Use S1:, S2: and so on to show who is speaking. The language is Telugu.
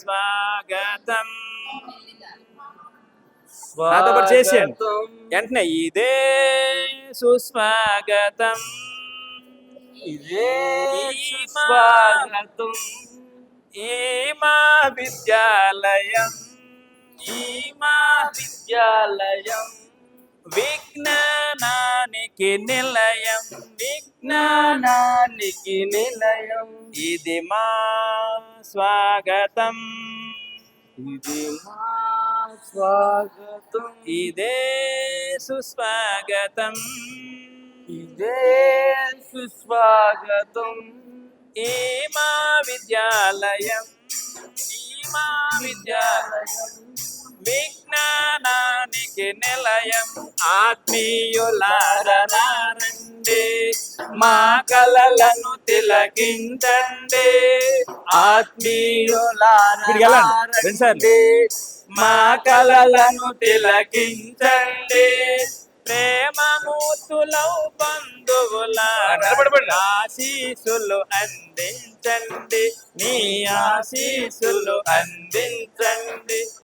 S1: స్వాగతం. నాతో పాటు చేసేయండి. వెంటనే ఇదే సుస్వాగతం.
S2: ఇదే స్వాగతం
S1: ఈ మా విద్యాలయం. ఈ మా
S2: విద్యాలయం.
S1: విజ్ఞానానికి నిలయం.
S2: జ్ఞానానికి నిలయం.
S1: ఇది మా స్వాగతం.
S2: ఇది మా స్వాగతం.
S1: ఇదే సుస్వాగతం.
S2: ఇదే సుస్వాగతం.
S1: ఈ మా విద్యాలయం. ఈ మా విద్యాలయం. విజ్ఞానానికి నిలయం. ఆత్మీయులారండి మా కలలను తిలకించండి.
S2: ఆత్మీయులారండి
S1: మా కలలను తిలకించండి. ప్రేమమూర్తులౌ బంధువుల. ఆశీసులు అందించండి. నీ ఆశీసులు అందించండి.